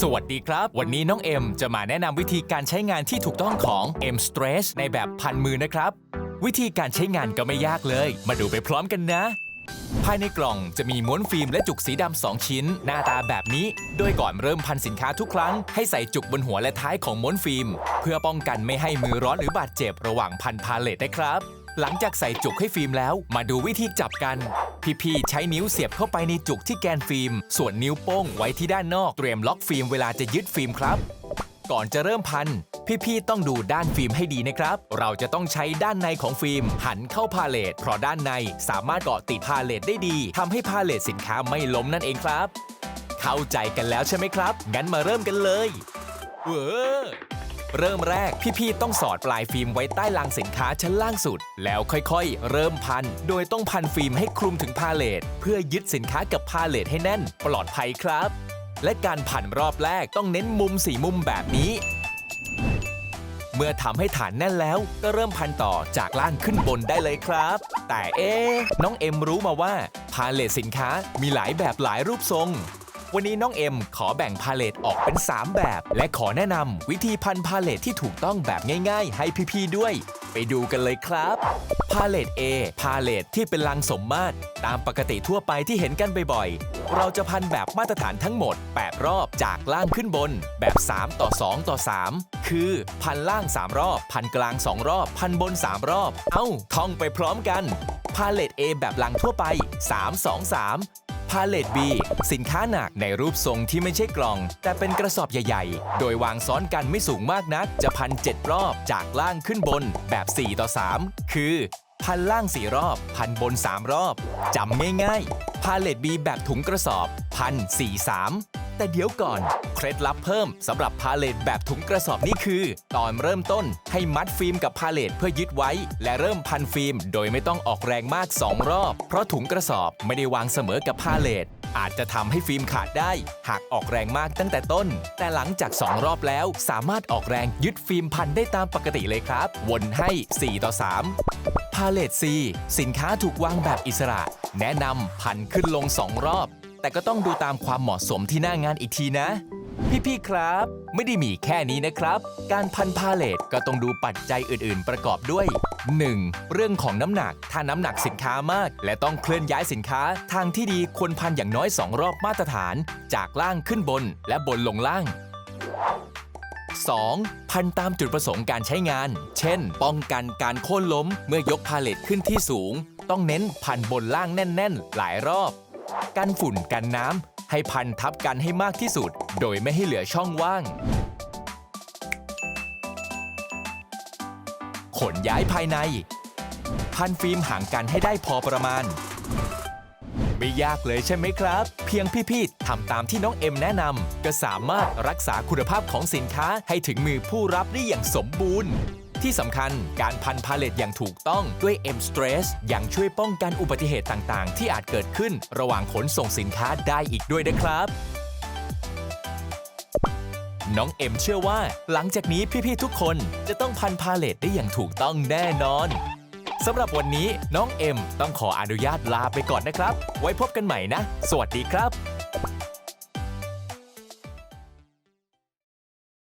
สวัสดีครับ วันนี้น้องเอ็มจะมาแนะนำวิธีการใช้งานที่ถูกต้องของ M Stretch ในแบบพันมือนะครับ วิธีการใช้งานก็ไม่ยากเลย มาดูไปพร้อมกันนะ ภายในกล่องจะมีม้วนฟิล์มและจุกสีดำสองชิ้น หน้าตาแบบนี้ โดยก่อนเริ่มพันสินค้าทุกครั้ง ให้ใส่จุกบนหัวและท้ายของม้วนฟิล์ม เพื่อป้องกันไม่ให้มือร้อนหรือบาดเจ็บระหว่างพันพาเลทนะครับ หลังจากใส่จุกให้ฟิล์มแล้ว มาดูวิธีจับกัน พี่ๆ ใช้นิ้วเสียบเข้าไปในจุกที่แกนฟิล์ม ส่วนนิ้วโป้งไว้ที่ด้านนอกเตรียมล็อกฟิล์มเวลาจะยึดฟิล์มครับ ก่อนจะเริ่มพัน พี่ๆ ต้องดูด้านฟิล์มให้ดีนะครับ เราจะต้องใช้ด้านในของฟิล์ม หันเข้าพาเลทเพราะด้านในสามารถเกาะติดพาเลทได้ดีทำให้พาเลทสินค้าไม่ล้มนั่นเองครับ เข้าใจกันแล้วใช่ไหมครับ งั้นมาเริ่มกันเลยเวอ เริ่มแรกพี่ๆต้องสอดปลายฟิล์มไว้ใต้ลังสินค้าชั้นล่างสุด แล้วค่อยๆ เริ่มพัน โดยต้องพันฟิล์มให้คลุมถึงพาเลทเพื่อยึดสินค้ากับพาเลทให้แน่น ปลอดภัยครับ และการพันรอบแรกต้องเน้นมุมสี่มุมแบบนี้ เมื่อทำให้ฐานแน่นแล้วก็เริ่มพันต่อจากล่างขึ้นบนได้เลยครับ แต่เอ๊น้องเอ็มรู้มาว่าพาเลทสินค้ามีหลายแบบหลายรูปทรง วันนี้น้องเอ็มขอแบ่งพาเลทออกเป็น 3 แบบ และขอแนะนำวิธีพันพาเลทที่ถูกต้องแบบง่าย ๆ ให้พี่ๆด้วย ไปดูกันเลยครับพาเลท A พาเลทที่เป็นลังสมมาตร ตามปกติทั่วไปที่เห็นกันบ่อยๆ เราจะพันแบบมาตรฐานทั้งหมด 8 รอบจากล่างขึ้นบน แบบ 3 ต่อ 2 ต่อ 3 คือพันล่าง 3 รอบ พันกลาง 2 รอบ พันบน 3 รอบ เอ้า ท่องไปพร้อมกันพาเลท A แบบลังทั่วไป 3 2 3าเลต B สินค้าหนักในรูปทรงที่ไม่ใช่กล่อง แต่เป็นกระสอบใหญ่ ๆ โดยวางซ้อนกันไม่สูงมากนัก จะพัน7รอบจากล่างขึ้นบนแบบ 4 ต่อ 3 คือ พันล่าง 4 รอบ พันบน 3 รอบจำง่ายๆพาเลต B แบบถุงกระสอบพัน4 3 แต่เดี๋ยวก่อน เคล็ดลับเพิ่มสำหรับพาเลตแบบถุงกระสอบนี่คือ ตอนเริ่มต้นให้มัดฟิล์มกับพาเลตเพื่อยึดไว้ และเริ่มพันฟิล์ม โดยไม่ต้องออกแรงมาก 2 รอบ เพราะถุงกระสอบไม่ได้วางเสมอกับพาเลตอาจจะทำให้ฟิล์มขาดได้ หากออกแรงมากตั้งแต่ต้น แต่หลังจาก 2 รอบแล้ว สามารถออกแรงยึดฟิล์มพันได้ตามปกติเลยครับ วนให้ 4 ต่อ 3พาเลต C สินค้าถูกวางแบบอิสระ แนะนำพันขึ้นลง 2 รอบ แต่ก็ต้องดูตามความเหมาะสมที่หน้างานอีกทีนะ พี่ๆครับ ไม่ได้มีแค่นี้นะครับ การพันพาเลทก็ต้องดูปัจจัยอื่น ๆ ประกอบด้วย 1. เรื่องของน้ำหนัก ถ้าน้ำหนักสินค้ามาก และต้องเคลื่อนย้ายสินค้า ทางที่ดีควรพันอย่างน้อย 2 รอบมาตรฐาน จากล่างขึ้นบน และบนลงล่าง 2. พันตามจุดประสงค์การใช้งาน เช่น ป้องกันการโค่นล้ม เมื่อยกพาเลทขึ้นที่สูง ต้องเน้นพันบนล่างแน่น ๆ หลายรอบ กันฝุ่นกันน้ำให้พันทับกันให้มากที่สุด โดยไม่ให้เหลือช่องว่าง ขนย้ายภายใน พันฟิล์มห่างกันให้ได้พอประมาณ ไม่ยากเลยใช่ไหมครับ เพียงพี่ๆทำตามที่น้องเอ็มแนะนำก็สามารถรักษาคุณภาพของสินค้าให้ถึงมือผู้รับได้อย่างสมบูรณ์ ที่สำคัญการพันพาเลทอย่างถูกต้องด้วย M Stress ยังช่วยป้องกันอุบัติเหตุต่างๆ ที่อาจเกิดขึ้นระหว่างขนส่งสินค้าได้อีกด้วยนะครับ น้องเอ็มเชื่อว่า หลังจากนี้พี่ ๆ ทุกคนจะต้องพันพาเลทได้อย่างถูกต้องแน่นอนสำหรับวันนี้น้องเอ็มต้องขออนุญาตลาไปก่อนนะครับ ไว้พบกันใหม่นะ สวัสดีครับ